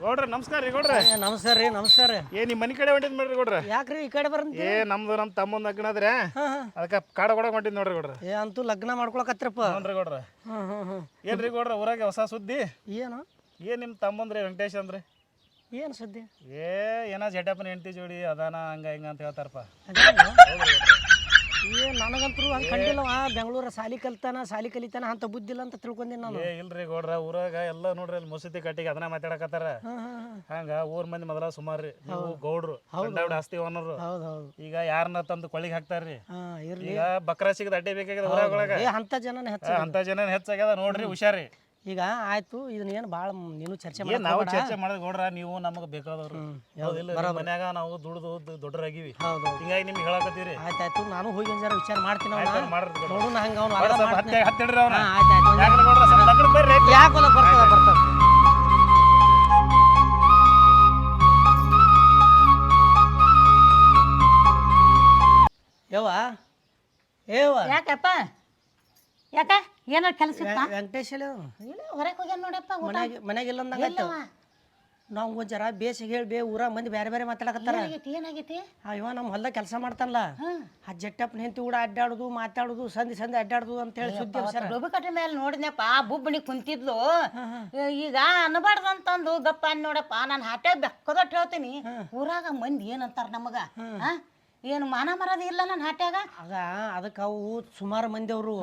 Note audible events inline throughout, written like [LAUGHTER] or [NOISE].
ಗೌಡ್ರ ನಮಸ್ಕಾರ ರೀ ಗೌಡ್ರ. ಏ, ನಮಸ್ಕಾರ ರೀ ನಮಸ್ಕಾರ ರೀ. ಏ ನಿಮ್ಮ ಮನೆ ಕಡೆ ಹೊಂಟಿದ್ ನೋಡ್ರಿ ಗೌಡ್ರ. ಯಾಕ್ರಿ ಈ ಕಡೆ ಬರಂತ ಏ ನಮ್ದು ನಮ್ಮ ತಮ್ಮಂದು ಲಗ್ನದ್ರೆ ಹಾ ಹಾಂ. ಅದಕ್ಕೆ ಕಾಡ ಕೊಡಕ್ ಹೊಂಟಿದ್ ನೋಡ್ರಿ ಗೌಡ್ರ. ಏ ಅಂತೂ ಲಗ್ನ ಮಾಡ್ಕೊಳಕತ್ರಪ್ಪ. ನೋಡ್ರಿ ಗೌಡ್ರ. ಹ್ಮ್ ಹ್ಮ್. ಏನ್ರಿ ಗೌಡ್ರ ಊರಾಗ ಹೊಸ ಸುದ್ದಿ? ಏನು? ಏನ್ ನಿಮ್ಮ ತಮ್ಮಂದ್ರೆ ವೆಂಕಟೇಶ್ ಅಂದ್ರೆ? ಏನು ಸುದ್ದಿ? ಏ ಏನೋ ಜಟಪ್ಪನ ಹೆಂಡತಿ ಜೋಡಿ ಅದಾನ ಹಂಗ ಹಿಂಗ ಅಂತ ಹೇಳ್ತಾರಪ್ಪ. ಏ ನನಗಂತೂ ಹಂಗೆ ಕಂಡಿಲ್ಲ ಬೆಂಗಳೂರ ಸಾಲಿ ಕಲ್ತಾನ ಸಾಲಿ ಕಲಿತಾನ ಅಂತ ಬುದ್ಧಿಲ್ಲ ಅಂತ ತಿಳ್ಕೊಂಡಿನಿ ನಾನು. ಏ ಇಲ್ರಿ ಗೌಡ್ರ ಊರಾಗ ಎಲ್ಲ ನೋಡ್ರಿ ಅಲ್ಲಿ ಮಸೂತಿ ಕಟ್ಟಿಗೆ ಅದನ್ನ ಮಾತಾಡಕತ್ತಾರ. ಹಂಗ ಊರ್ ಮಂದಿ ಮೊದಲ ಸುಮಾರು ರೀ ನೀವು ಗೌಡ್ರು ಗಂಡಾವಿಡ ಆಸ್ತಿ ಓನರು. ಹೌದು ಹೌದು. ಈಗ ಯಾರನ್ನ ತಂದು ಕೊಳ್ಳಿಗೆ ಹಾಕ್ತಾರ್ರಿ? ಇರ್ಲಿ. ಈಗ ಬಕ್ರ ಸಿಗದ ಅಡ್ಡಿ ಬೇಕಾಗ್ಯದ ಊರಾಗ ಒಳಗ. ಏ ಅಂಥ ಜನನೇ ಹೆಚ್ಚು ಅಂತ ಜನ ಹೆಚ್ಚಾಗ್ಯದ ನೋಡ್ರಿ ಹುಷಾರಿ ಈಗ ಆಯ್ತು ಇದನ್ನ ಏನು ಭಾಳ ನೀನು ಚರ್ಚೆ ಏನ್ ನಾವು ಮಾಡಿ ಚರ್ಚೆ ಮಾಡೋದು ಗೌಡ್ರ ನೀವು ನಮಗೆ ಬೇಕಾದವ್ರು. ಹೌದಿಲ್ಲ ಮನ್ಯಾಗ ನಾವು ದುಡ್ದು ದೊಡ್ಡರಾಗಿವಿ. ಹೌದು ಹಿಂಗಾಗಿ ನಿಮ್ಗೆ ಹೇಳಕತ್ತೀರಿ ಆಯ್ತಾಯ್ತು ನಾನು ಹೋಗಿ ಒಂದು ಜರ ವಿಚಾರ ಮಾಡ್ತೀನಿ ಅವನ. ಆಯ್ತು, ಮಾಡ್ರಿ ಗೌಡ್ರ. ನೋಡೋಣ ಹಂಗೆ ಅವನು ಗೌಡ್ರ ಸ್ವಲ್ಪ ಹತ್ತೆ ಹತ್ತಿಡ್ರಿ ಅವ್ನ. ಹಾಂ ಆಯ್ತು ಆಯ್ತು ಯಾಕಂದ್ರೆ ಗೌಡ್ರ ಸ್ವಲ್ಪ ಲಗ್ನಕ್ಕೆ ಬರ್ರಿ ಯಾಕೆ ಹೊಲಕ್ಕೆ ಬರ್ತದ ಬರ್ತದ ಯವ್ವ? ಯಾಕಪ್ಪ? ಯಾಕ? ಏನಾರ ಕೆಲಸ ಇತ್ತ? ವೆಂಕಟೇಶ್ ಇಲ್ಲ ಹೊರಗೆ ಹೋಗ್ಯಾನ ನೋಡಪ್ಪ ಊಟ. ಮನ್ಯಾಗ ಮನ್ಯಾಗ ಇಲ್ಲ ಅಂದಂಗ? ನಾವು ಜರ ಬೇಸಿಗೆ ಹೇಳಿ ಬೇ ಊರ ಮಂದಿ ಬೇರೆ ಬೇರೆ ಮಾತಾಡಕತ್ತಾರ. ಏನಾಗೈತಿ ಏನಾಗೈತಿ? ಇವ ನಮ್ಮ ಹೊಲ್ದಾಗ ಕೆಲಸ ಮಾಡ್ತಾನಲ್ಲ ಆ ಜಟ್ಟಪ್ಪನ ಹೆಂಡತಿ ಕೂಡ ಅಡ್ಡಾಡುದು ಮಾತಾಡುದು ಸಂಧಿ ಸಂಧಿ ಅಡ್ಡಾಡುದು ಅಂತ ಹೇಳಿ ಸುದ್ದಿ ಸರ್ ಕಟ್ಟಿ ಮೇಲೆ ನೋಡಿದ್ನಪ್ಪ ಆ ಬುಬ್ಬಣಿ ಕುಂತಿದ್ಲು. ಈಗ ಅನ್ನಬಾರ್ದು ಅಂತಂದು ಗಪ್ಪ ಅನ್ ನೋಡಪ್ಪ ನಾನು ಹಾಟೆ ಬೆಕ್ಕದೊಟ್ಟು ಹೇಳ್ತೀನಿ. ಊರಾಗ ಮಂದಿ ಏನಂತಾರ ನಮಗ? ಏನು ಮಾನ ಮರದ ಇಲ್ಲ ನನ್ನ ಹಾಟ್ಯಾಗ? ಆಗ ಅದಕ್ಕೆ ಅವು ಸುಮಾರು ಮಂದಿ ಅವರು.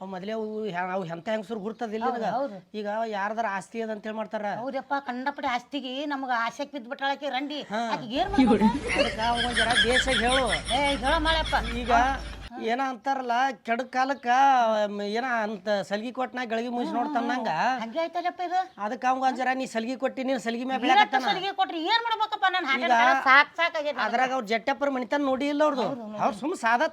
ಅವು ಮೊದಲೇ ಅವು ಹ್ಯಾ- ಅವು ಎಂತ ಹೆಂಗಸರು ಗುರ್ತದಿಲ್ಲ ನಿನಗ ಈಗ ಯಾರ್ದಾರ ಆಸ್ತಿ ಅದ ಅಂತೇಳಿ ಮಾಡ್ತಾರ ಹೌದಪ್ಪ ಕಂಡಪಟ್ಟೆ ಆಸ್ತಿಗೆ ನಮಗ ಆಸೆಕ್ ಬಿದ್ದ ಬಿಟ್ಟಾಳಕಿ ರಂಡಿ ಆಕಿಗೆ ಏನ್ ಮಾಡ್ಬೇಕು? ಅದಕ್ಕೆ ಅವ ಒಂದ್ ಜರ ಬೇಸಾಗಿ ಹೇಳು. ಏ ಹೇಳ ಮಾಡಪ್ಪ ಈಗ ಏನ ಅಂತಾರಲ್ಲ ಕೆಡ ಕಾಲಕ್ಕ ಮ್, ಏನ ಅಂತ ಸಲ್ಗಿ ಕೊಟ್ಟನ ಗಳಿಗೆ ಮುಗಿಸಿ ನೋಡ್ತಾನಂಗ ಹಂಗೆ ಆಯ್ತಲ್ಲಪ್ಪ ಇದು? ಅದಕ್ಕೆ ಅವಂಗ ಅಂಜರ ನೀ ಸಲ್ಗಿ ಕೊಟ್ಟಿ ನೀನ್ ಸಲ್ಗಿ ಮ್ಯಾಪ್ ಕೊಟ್ರಿ ಏನ್ ಮಾಡ್ಬೇಕಪ್ಪ ನಾನು? ಹಾಗೆ ಸಾಕ್ ಸಾಕಾಗೈತಿ ಅದ್ರಾಗ ಅವ್ರ ಜಟ್ಟಪ್ಪರ ಮನಿತನ ನೋಡಿ ಇಲ್ಲ ಅವ್ರದ್ದು ಅವ್ರು ಸುಮ್ ಸಾದಾ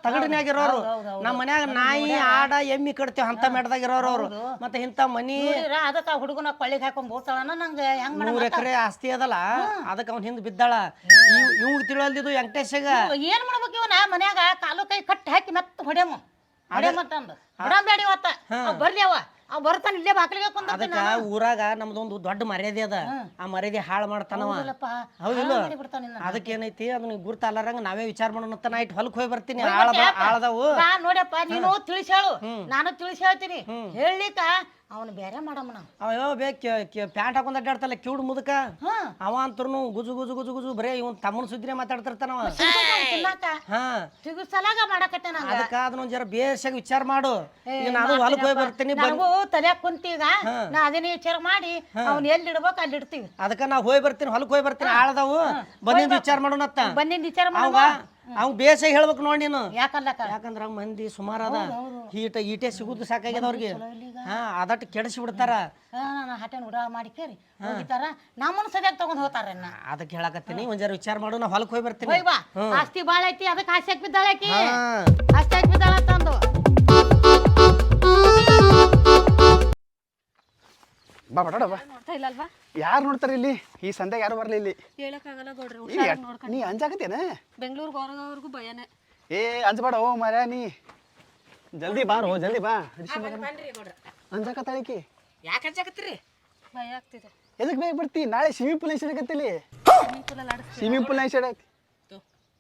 ಇರೋರು. ನಮ್ಮ ಮನ್ಯಾಗ ನಾಯಿ ಆಡ ಎಮ್ಮಿ ಕಡ್ತೇವ್ ಅಂತ ಮೆಡ್ದಾಗಿರೋರು ಅವ್ರು. ಮತ್ತೆ ಇಂತ ಮನಿ ನೋಡಿದ್ರ ಅದಕ್ಕ ಹುಡುಗನ ಕೊಳ್ಳಿಗೆ ಹಾಕೊಂಡ್ ಬೋತಾಳನ ನಂಗೆ ಹೆಂಗ್ ನೂರ್ ಎಕರೆ ಆಸ್ತಿ ಅದಲ್ಲ. ಅದಕ್ಕೆ ಅವ್ನ ಹಿಂದ್ ಬಿದ್ದಾಳ. ಇವ್ ತಿಳಿದಿದ್ದು ವೆಂಕಟೇಶಗ. ಏನ್ ಮಾಡ್ಬೇಕು ಇವನ? ಮನ್ಯಾಗ ಕಾಲು ಕೈ ಕಟ್ಟಿ ಹಾಕಿ ಮತ್ತ ಹೊಡೆಮ ಹೊಡೆಮತ್ತಂದು ಹೊಡಂಬೇಡಿ ಇವತ್ತ ಅವ್ ಬರ್ಲಿ ಅವ. ಅವ್ ಬರ್ತಾನ ಇಲ್ಲೇ ಬಾಕ್ಲಿಗೆ ಕುಂದಿರ್ತೀನಿ ಅದಕ್ಕ ಊರಾಗ ನಮ್ದೊಂದು ದೊಡ್ಡ ಮರ್ಯಾದೆ ಅದ. ಆ ಮರ್ಯಾದೆ ಹಾಳು ಮಾಡ್ತಾನವ ಹೌದಲ್ಲಪ್ಪ, ಹೌದಿಲ್ಲ? ಹಾಳ್ ಮಾಡಿಬಿಡ್ತಾನ ನಿನ್ನ. ಅದಕ್ಕೆ ಏನೈತಿ? ಅದನ್ನ ಗುರ್ತ ಅಲ್ಲಾರಂಗ ನಾವೇ ವಿಚಾರ ಮಾಡೋಣ ಅಂತ ನಾ ಇಟ್ಟು ಹೊಲಕ್ ಹೋಗಿ ಬರ್ತೀನಿ. ಆಳದ ಆಳದವು. ಬಾ ನೋಡಪ್ಪ ನೀನು ತಿಳಿಸಿ ಹೇಳು ನಾನು ತಿಳಿಸಿ ಹೇಳ್ತೀನಿ ಹೇಳಲಿಕ್ಕ ಅವನು ಬೇರೆ ಮಾಡಮ್ಮ ನಾವು ಅವ ಪ್ಯಾಂಟ್ ಹಾಕೊಂಡ್ ಅಡ್ಡಾಡ್ತಲ್ಲ ಕ್ಯೂಡ್ ಮುದಕ. ಹ್ಮ್ ಅವ ಅಂತರ್ನು ಗುಜು ಗುಜು ಗುಜು ಗುಜು ಬರೇ ಇವನ್ ತಮ್ಮನ ಸುದ್ದಿನೇ ಮಾತಾಡ್ತಿರ್ತಾನವ ತಿನ್ನಾಕ. ಹಾ. ತಿಗುಸಲಾಗ ಮಾಡಕತ್ತೆ ನಂಗ. ಅದಕ್ಕ ಅದನ್ನ ಜರ ಬೇಸಾಗಿ ವಿಚಾರ ಮಾಡು. ಈಗ ನಾನು ಹೊಲಕ್ ಹೋಗಿ ಬರ್ತೀನಿ ಬಂದ್ ತಲೆ ಕುಂತೀಗ ನಾ ಅದನ್ನ ವಿಚಾರ ಮಾಡಿ ಅವ್ನ ಎಲ್ಲಿ ಇಡ್ಬೇಕು ಅಲ್ಲಿ ಇಡ್ತೀವಿ. ಅದಕ್ಕ ನಾ ಹೋಗಿ ಬರ್ತೀನಿ ಹೊಲಕ್ ಹೋಗಿ ಬರ್ತೀನಿ ಆಳದವು. ಬಂದಿಂದ ವಿಚಾರ ಮಾಡೋಣತ್ತ. ಬಂದಿನ ವಿಚಾರ ಅವಾಗ ಮಾಡುವ ಅವ್ ಬೇಸಾಗಿ ಹೇಳ್ಬೇಕು ನೋಡಿ ನೀನು. ಯಾಕಲ್ಲಕ್ಕ ಯಾಕಂದ್ರ ಮಂದಿ ಸುಮಾರದ ಅದ. ಈಟ ಈಟೆ ಸಿಗುದು ಸಾಕಾಗ್ಯದ ಅವ್ರಿಗೆ. ಹಾ ಅದಟ್ಟು ಕೆಡಿಸಿ ಬಿಡ್ತಾರ. ಹಟೆನ್ ಉಡಾ ಮಾಡಿ ಕೇರಿ. ಹೋಗಿತಾರ ನಮ್ಮನ್ನ ಸದ್ಯಾಗ ತಗೊಂಡ್ ಹೋಗ್ತಾರ ಅದಕ್ಕೆ ಹೇಳಕತ್ತೀನಿ. ಒಂದ್ ಜರ ವಿಚಾರ ಮಾಡು ನಾ ಹೊಲಕ್ ಹೋಗಿ ಬರ್ತೀನಿ. ಹೋಯ್ ಬಾ. ಆಸ್ತಿ ಬಾಳ ಐತಿ ಅದಕ್ಕೆ ಆಸೆ ಹಾಕಿ ಬಿದ್ದಾಳಕಿ ಹಾ. ಆಸ್ತಿ ಹಾಕಿ ಬಿದ್ದಾಳ ತಂದು ಬಾ ಬಡ ಬಾ. ನೋಡ್ತಾ ಇಲ್ಲಲ್ವಾ? ಯಾರು ನೋಡ್ತಾರೆ ಇಲ್ಲಿ? ಈ ಸಂಧ್ಯಾಗ ಯಾರು ಬರಲಿ ಇಲ್ಲಿ? ಹೇಳಕ್ಕಾಗಲ್ಲ ಗೌಡ್ರಿ ನೀ ಅಂಜಾಕತ್ತೇನ ಬೆಂಗಳೂರು ಹೊರಗೋರ್ಗು ಭಯನೇ. ಏ ಅಂಜಬೇಡ ಓ ಮರ ನೀ. ಜಲ್ದಿ ಬಾರೋ ಜಲ್ದಿ ಬಾ. ಹಿಡ್ಸಿ ಮಗನ. ಅಂಜಾಕತ್ತಾಳಿಕಿ ಯಾಕೆ ಹಚ್ಚಾಕತ್ತೀರಿ ಭಯ ಆಗ್ತಿದೆ. ಎದಕ್ಕೆ ಬೇಗ ಬರ್ತಿ ನಾಳೆ ಸ್ವಿಮ್ಮಿಂಗ್ ಪೂಲ್ ಇಡಕತ್ತಿಲಿ ಸ್ವಿಮ್ಮಿಂಗ್ ಪೂಲಲ್ಲಿ ಆಡಿಸ್ತೀವಿ ಸ್ವಿಮ್ಮಿಂಗ್ ಪೂಲ್ ಇಡಕ್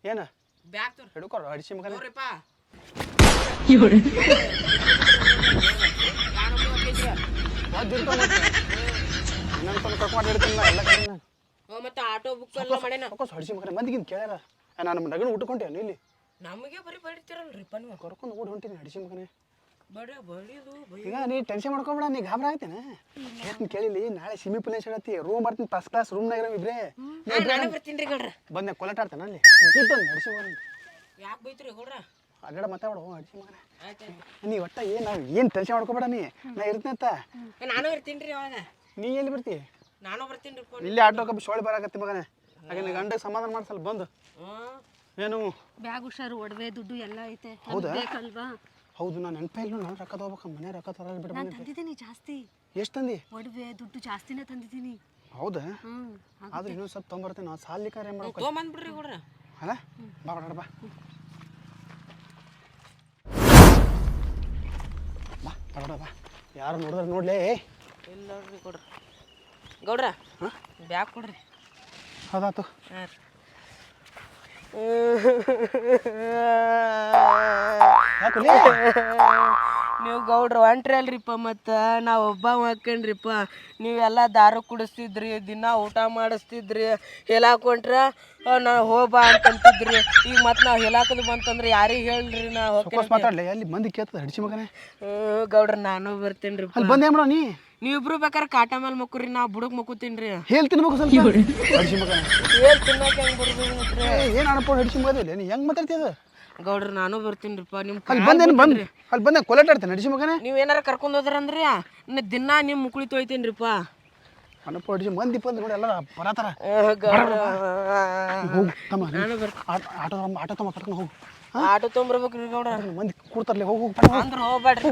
ಏನ? ಬ್ಯಾಗ್ ತೋರಿ. ಹಿಡ್ಕೊರ ಅಡಿಸಿ ಮಗನ ನೋಡ್ರಿಪ್ಪ ಎಲ್ಲ ಕಡೆನ ಮತ್ತೆ ಆಟೋ ಬುಕ್ ಎಲ್ಲ ಮಾಡ್ಯಾನ ಸಾಕೋಸ್ ಹಡಿಸಿ ಮಗನ ಮಂದಿಗಿಂತ ಕೇಳ್ಯಾರ. ನಾನು ನಗನ ಉಟ್ಕೊಂಡೆ ಇಲ್ಲಿ. ನಮಗೆ ಬರೀ ಕರ್ಕೊಂಡು ಓಡಿ ಹೊಂಟೀನಿ ಹಡಿಸಿ ಮಗನೇ. ಬಡ ಬಡಿದು ಬೈ ಈಗ ನೀ ಟೆನ್ಷನ್ ಮಾಡ್ಕೊಬೇಡ ನೀ ಗಾಬರ ಆಗ್ತೇನೆ. ಹೇಳ್ತೀನಿ ಕೇಳಿಲಿ ನಾಳೆ ಸಿಮಿ ಪುಲೇಶ್ ಹೇಳತ್ತಿ ರೂಮ್ ಬರ್ತೀನಿ ಫಸ್ಟ್ ಕ್ಲಾಸ್ ರೂಮ್ನಾಗ ಇಬ್ರೇ. ನಾನು ಬರ್ತೀನಿ ರೀ ಗೌಡ್ರ ಬಂದೆ ಕೊಲೆಟ್ ಆಡ್ತಾನ ಅಲ್ಲಿ. ಕೂತಂದು ಹಡಿಸಿ ಮಗನ. ಯಾಕೆ ಬೈತ್ರಿ ಗೌಡ್ರ ಅಡ್ಡಾಡ ಮಾತಾಡೋ ಹಡಿಸಿ ಮಗನ. ನೀ ಒಟ್ಟ ಏನು ನಾವು ಏನು ಟೆನ್ಷನ್ ಮಾಡ್ಕೊಬೇಡ ನೀ. ನಾ ಇರ್ತೀನಿ ಅಂತ. ನಾನು ಇರ್ತೀನಿ ರೀ ಅವಾಗ. ನೀ ಎಲ್ಲಿ ಬರ್ತಿ? ನಾನು ಬರ್ತೀನಿ ರೀ ಇಲ್ಲಿ ಆಟೋ ಕಬ್ಬು ಸೋಳಿ ಬರಾಕತ್ತಿ ಮಗನ. ಹಾಗೆ ನೀ ಗಂಡಗೆ ಸಮಾಧಾನ ಮಾಡ್ಸಲ್ ಬಂದು. ಏನು? ಬ್ಯಾಗ್ ಹುಷಾರು ಒಡವೆ ದುಡ್ಡು ಎಲ್ಲ ಐತೆ. ಹೌದಾ? ಬೇಕಲ್ವಾ? ಹೌದು ನಾನು ನೆನಪೇ ಇಲ್ಲ ನಾನು ರೊಕ್ಕ ತಗೋಬೇಕು ಮನೆ ರೊಕ್ಕ ತರಲ್ಲ ಬಿಡ ನಾನು ತಂದಿದ್ದೀನಿ ಜಾಸ್ತಿ. ಎಷ್ಟು ತಂದಿ? ಒಡವೆ ದುಡ್ಡು ಜಾಸ್ತಿನೇ ತಂದಿದ್ದೀನಿ. ಹೌದಾ? ಆದ್ರೆ ಇನ್ನೊಂದು ಸ್ವಲ್ಪ ತೊಗೊಂಬರ್ತೀನಿ ನಾವು ಸಾಲಿಕಾರ ಏನು ಮಾಡ್ಬೇಕು ತೊಗೊಂಬಂದ್ಬಿಡ್ರಿ ಗೌಡ್ರ. ಅಲ್ಲ ಬಾ ಬಾ ಬಾ. ಬಾ ಯಾರು ನೋಡಿದ್ರೆ ನೋಡ್ಲೇ. ಇಲ್ಲ ನೋಡ್ರಿ ಗೌಡ್ರ ಗೌಡ್ರ ಬ್ಯಾಗ್ ಕೊಡ್ರಿ. ಹೌದಾತು ಹಾಂ ಯಾಕಲೇ ನೀವು ಗೌಡ್ರ ಹೊಂಟ್ರಿ ಅಲ್ರಿಪ್ಪ ಮತ್ತು ನಾವು ಒಬ್ಬ ಹಾಕೊಂಡ್ರಿಪ್ಪ ನೀವೆಲ್ಲ ದಾರು ಕುಡಿಸ್ತಿದ್ರಿ ದಿನ ಊಟ ಮಾಡಿಸ್ತಿದ್ರಿ ಹೇಳಾಕ್ ಹೊಂಟ್ರ ನಾ ಹೋಗ್ಬಾ ಅಂತಂತಿದ್ರಿ. ಈಗ ಮತ್ತೆ ನಾವು ಹೇಳಾಕದು ಬಂತಂದ್ರೆ ಯಾರಿಗೆ ಹೇಳ್ರಿ ನಾ ಹೋಗ್ತೀನಿ ಫೋಕಸ್ ಮಾತಾಡ್ಲೆ ಅಲ್ಲಿ ಮಂದಿ ಕೇಳ್ತದ ಹಡಿಸಿ ಮಗನೇ? ಗೌಡ್ರ ನಾನು ಬರ್ತೇನ್ರಿಪ್ಪ. ಅಲ್ಲಿ ಬಂದೆ ನೀ ನೀ? ನೀವಿಬ್ರು ಬೇಕಾದ್ರೆ ಕಾಟ ಮೇಲೆ ಮುಕ್ಕುರಿ ನಾ ಬುಡಕ್ ಮಕ್ಕೂತೀನಿ ಹೇಳ್ ತಿನ್ಬೇಕು ಸ್ವಲ್ಪ. ಹಡಿಸಿ ಮಗನೇ. ಏನ್ ತಿನ್ನಕ್ಕೆ ಹೆಂಗ್ ಬರ್ಬೋದು ಏನು ಹಡ್ಸಿ ಹಡಿಸಿ ಮಗದಿಲ್ಲ ನೀ ಹೆಂಗ್ ಮಾತಾಡ್ತೀಯ ಗೌಡ್ರ ನಾನು ಬರ್ತೀನಿರಿಪ್ಪ. ನಿಮ್ಮ ಅಲ್ಲಿ ಬಂದೇನು ಬಂದ್ರಿ ಅಲ್ಲಿ ಬಂದೆ ಕೊಲೆಟಾಡ್ತೇನೆ ಹಡಿಸಿ ಮಗನೇ? ನೀವು ಏನಾರ ಕರ್ಕೊಂಡು ಹೋದ್ರಂದ್ರಿ? ಇನ್ನು ದಿನ ನಿಮ್ಮ ಮುಕುಳಿ ತೊಯ್ತೀನಿರಿಪ್ಪ. ಅಣಪ ಅಡಿಸಿ ಮಂದಿ ಬಂದು ನೋಡಿ ಎಲ್ಲ ಬರತಾರ ಗೌಡ್ರ. ಹೋಗು ತಮ್ಮ. ನೀನು ಆಟೋ ಆಟೋ ಆಟೋ ತಮ್ಮ ಕರ್ಕೊಂಡು ಹೋಗು. ಆಟೋ ತೊಗೊಂಬರ್ಬೇಕ್ರಿ ಗೌಡ್ರ. ಮಂದಿ ಕೂಡ್ತಾರಲ್ಲ ಹೋಗು ಹೋಗು. ಅಂದ್ರ ಹೋಗ್ಬೇಡ್ರಿ